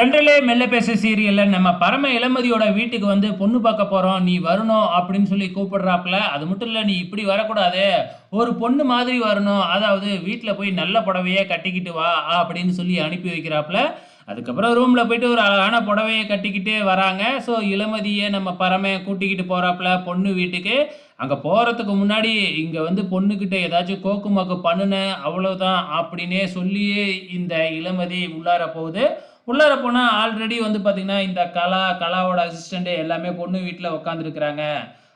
சென்ட்ரலே மெல்ல பேச சீரியலில் நம்ம பரம இளமதியோட வீட்டுக்கு வந்து பொண்ணு பார்க்க போகிறோம் நீ வரணும் அப்படின்னு சொல்லி கூப்பிடுறாப்புல அது மட்டும் இல்லை நீ இப்படி வரக்கூடாது. ஒரு பொண்ணு மாதிரி வரணும். அதாவது வீட்டில் போய் நல்ல புடவையே கட்டிக்கிட்டு வா அப்படின்னு சொல்லி அனுப்பி வைக்கிறாப்புல. அதுக்கப்புறம் ரூமில் போயிட்டு ஒரு அழகான புடவையை கட்டிக்கிட்டு வராங்க. ஸோ இளமதியை நம்ம பறமையை கூட்டிக்கிட்டு போகிறாப்புல பொண்ணு வீட்டுக்கு. அங்கே போகிறதுக்கு முன்னாடி இங்கே வந்து பொண்ணுக்கிட்ட ஏதாச்சும் கோக்குமாக்கு பண்ணுனேன் அவ்வளோதான் அப்படின்னே சொல்லியே இந்த இளமதி உள்ளார போகுது. உள்ளார போனால் ஆல்ரெடி வந்து பார்த்திங்கன்னா இந்த கலா கலாவோட அசிஸ்டண்ட்டு எல்லாமே பொண்ணு வீட்டில் உட்காந்துருக்குறாங்க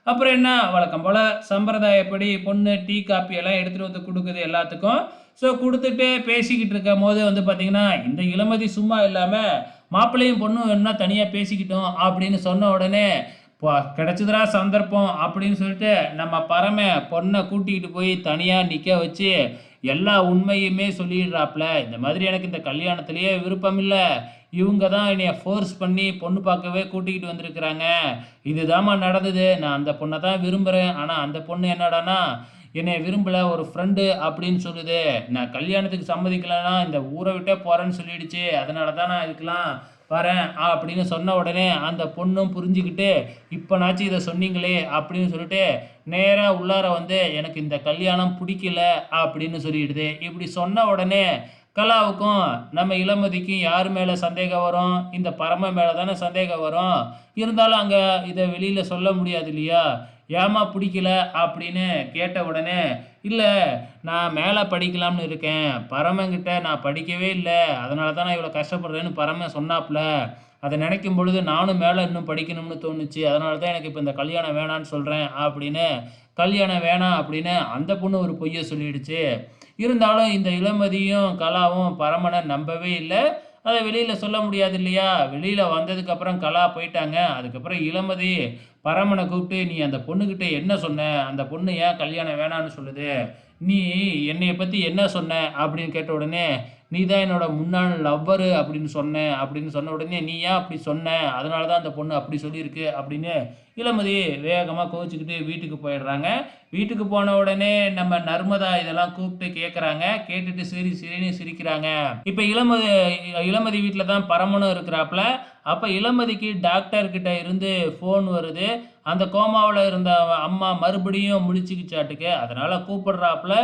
அப்புறம் என்ன? வழக்கம் போல் சம்பிரதாயப்படி பொண்ணு டீ காப்பி எல்லாம் எடுத்துகிட்டு வந்து கொடுக்குது எல்லாத்துக்கும். ஸோ கொடுத்துட்டு பேசிக்கிட்டு இருக்கும் போது வந்து பார்த்திங்கன்னா இந்த இளமதி சும்மா இல்லாமல் மாப்பிள்ளையும் பொண்ணும் என்ன தனியாக பேசிக்கிட்டோம் அப்படின்னு சொன்ன உடனே கிடச்சிதுரா சந்தர்ப்பம் அப்படின்னு சொல்லிட்டு நம்ம பரம பொண்ணை கூட்டிகிட்டு போய் தனியாக நிற்க வச்சு எல்லா உண்மையுமே சொல்லிடுறாப்புல இந்த மாதிரி எனக்கு இந்த கல்யாணத்துலேயே விருப்பம் இல்லை. இவங்க தான் என்னைய ஃபோர்ஸ் பண்ணி பொண்ணு பார்க்கவே கூட்டிகிட்டு வந்திருக்கிறாங்க. இதுதாம்மா நடந்தது. நான் அந்த பொண்ணை தான் விரும்புகிறேன் ஆனால் அந்த பொண்ணு என்னடானா என்னை விரும்பலை ஒரு ஃப்ரெண்டு அப்படின்னு சொல்லுது. நான் கல்யாணத்துக்கு சம்மதிக்கலைன்னா இந்த ஊரை விட்டே போகிறேன்னு சொல்லிடுச்சு. அதனால தான் நான் இதுக்கெல்லாம் வரேன் அப்படின்னு சொன்ன உடனே அந்த பொண்ணும் புரிஞ்சுக்கிட்டு இப்போனாச்சும் இதை சொன்னீங்களே அப்படின்னு சொல்லிட்டு நேராக உள்ளார வந்து எனக்கு இந்த கல்யாணம் பிடிக்கல அப்படின்னு சொல்லிடுது. இப்படி சொன்ன உடனே கலாவுக்கும் நம்ம இளமதிக்கும் யார் மேலே சந்தேகம் வரும்? இந்த பரம மேலே தானே சந்தேகம் வரும்? இருந்தாலும் அங்கே இதை வெளியில் சொல்ல முடியாது இல்லையா? ஏமா பிடிக்கல அப்படின்னு கேட்ட உடனே இல்லை நான் மேலே படிக்கலாம்னு இருக்கேன். பரமங்கிட்ட நான் படிக்கவே இல்லை. அதனால தான் நான் இவ்வளோ கஷ்டப்படுறேன்னு பரம சொன்னாப்புல. அதை நினைக்கும் பொழுது நானும் மேலே இன்னும் படிக்கணும்னு தோணுச்சு. அதனால தான் எனக்கு இப்போ இந்த கல்யாணம் வேணான்னு சொல்கிறேன் அப்படின்னு கல்யாணம் வேணாம் அப்படின்னு அந்த பொண்ணு ஒரு பொய்யை சொல்லிடுச்சு. இருந்தாலும் இந்த இளமதியும் கலாவும் பரமனை நம்பவே இல்லை. அதை வெளியில் சொல்ல முடியாது இல்லையா வெளியில் வந்ததுக்கப்புறம் கலா போயிட்டாங்க. அதுக்கப்புறம் இளமதி பரமனை கூப்பிட்டு நீ அந்த பொண்ணுக்கிட்ட என்ன சொன்ன? அந்த பொண்ணு ஏன் கல்யாணம் வேணான்னு சொல்லுது? நீ என்னைய பற்றி என்ன சொன்ன? அப்படின்னு கேட்ட உடனே நீ தான் என்னோட முன்னாள் லவ்வரு அப்படின்னு சொன்னேன் அப்படின்னு சொன்ன உடனே நீ ஏன் அப்படி சொன்ன? அதனால தான் அந்த பொண்ணு அப்படி சொல்லியிருக்கு அப்படின்னு இளமதி வேகமாக கோச்சிக்கிட்டு வீட்டுக்கு போயிடுறாங்க. வீட்டுக்கு போன உடனே நம்ம நர்மதா இதெல்லாம் கூப்பிட்டு கேட்குறாங்க கேட்டுட்டு சிரி சிரின்னு சிரிக்கிறாங்க. இப்போ இளமதி இளமதி வீட்டில் தான் பரமனும் இருக்கிறாப்புல. அப்போ இளமதிக்கு டாக்டர்கிட்ட இருந்து ஃபோன் வருது. அந்த கோமாவில் இருந்த அம்மா மறுபடியும் முழிச்சுக்கிச்சாட்டுக்கு அதனால் கூப்பிடுறாப்புல.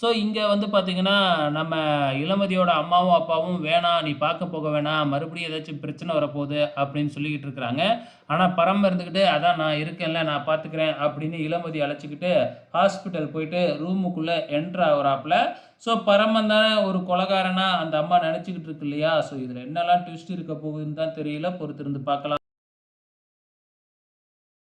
ஸோ இங்கே வந்து பார்த்திங்கன்னா நம்ம இளமதியோட அம்மாவும் அப்பாவும் வேணாம் நீ பார்க்க போக வேணாம் மறுபடியும் ஏதாச்சும் பிரச்சனை வரப்போகுது அப்படின்னு சொல்லிக்கிட்டு இருக்கிறாங்க. ஆனால் பரம் இருந்துக்கிட்டு அதான் நான் இருக்கேன்ல நான் பார்த்துக்கிறேன் அப்படின்னு இளமதி அழைச்சிக்கிட்டு ஹாஸ்பிட்டல் போயிட்டு ரூமுக்குள்ளே என்ட்ரு ஆகுறாப்புல. ஸோ பரமன் தானே ஒரு கொலகாரனாக அந்த அம்மா நினச்சிக்கிட்டு இருக்கு இல்லையா? ஸோ இதில் என்னெல்லாம் ட்விஸ்ட் இருக்க போகுதுன்னு தான் தெரியல. பொறுத்திருந்து பார்க்கலாம்.